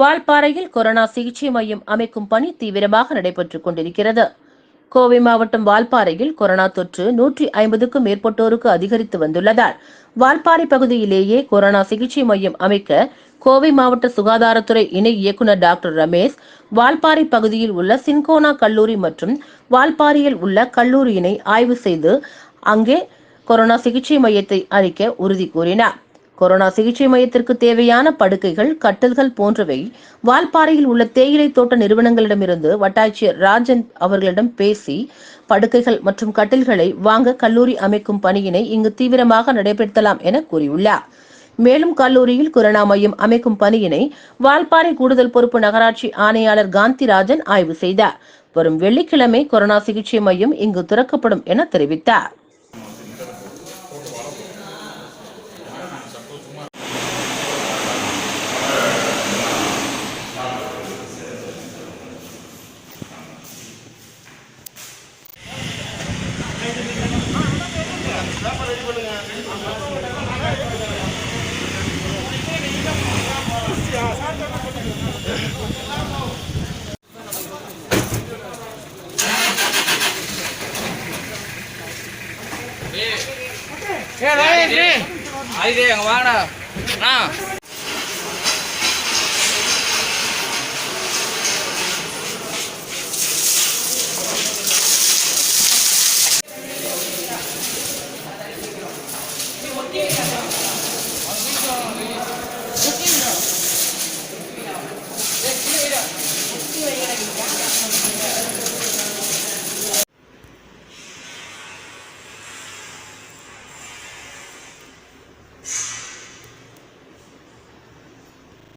வால்பாறையில் corona சிகிச்சை மையம் அமைக்கும் பணி தீவிரமாக நடைபெற்றுக் கொண்டிருக்கிறது. கோவை மாவட்டம் வால்பாறையில் கொரோனா தொற்று நூற்றி ஐம்பதுக்கும் மேற்பட்டோருக்கு அதிகரித்து வந்துள்ளதால் வால்பாறை பகுதியிலேயே கொரோனா சிகிச்சை மையம் அமைக்க கோவை மாவட்ட சுகாதாரத்துறை இணை இயக்குநர் டாக்டர் ரமேஷ் வால்பாறை பகுதியில் உள்ள சின்கோனா கல்லூரி மற்றும் வால்பாறையில் உள்ள கல்லூரியினை ஆய்வு செய்து அங்கே கொரோனா சிகிச்சை மையத்தை அளிக்க உறுதி கூறினார். கொரோனா சிகிச்சை மையத்திற்கு தேவையான படுக்கைகள் கட்டில்கள் போன்றவை வால்பாறையில் உள்ள தேயிலை தோட்ட நிறுவனங்களிடமிருந்து வட்டாட்சியர் ராஜன் அவர்களிடம் பேசி படுக்கைகள் மற்றும் கட்டில்களை வாங்க கல்லூரி அமைக்கும் பணியினை இங்கு தீவிரமாக நடைபெறுத்தலாம் என கூறியுள்ளார். மேலும் கல்லூரியில் கொரோனா மையம் அமைக்கும் பணியினை வால்பாறை கூடுதல் பொறுப்பு நகராட்சி ஆணையாளர் காந்திராஜன் ஆய்வு செய்தார். வரும் வெள்ளிக்கிழமை கொரோனா சிகிச்சை மையம் இங்கு திறக்கப்படும் என தெரிவித்தார். ஏய் ரமேஷ் அதுக்கு அங்க வாங்கடா அண்ணா.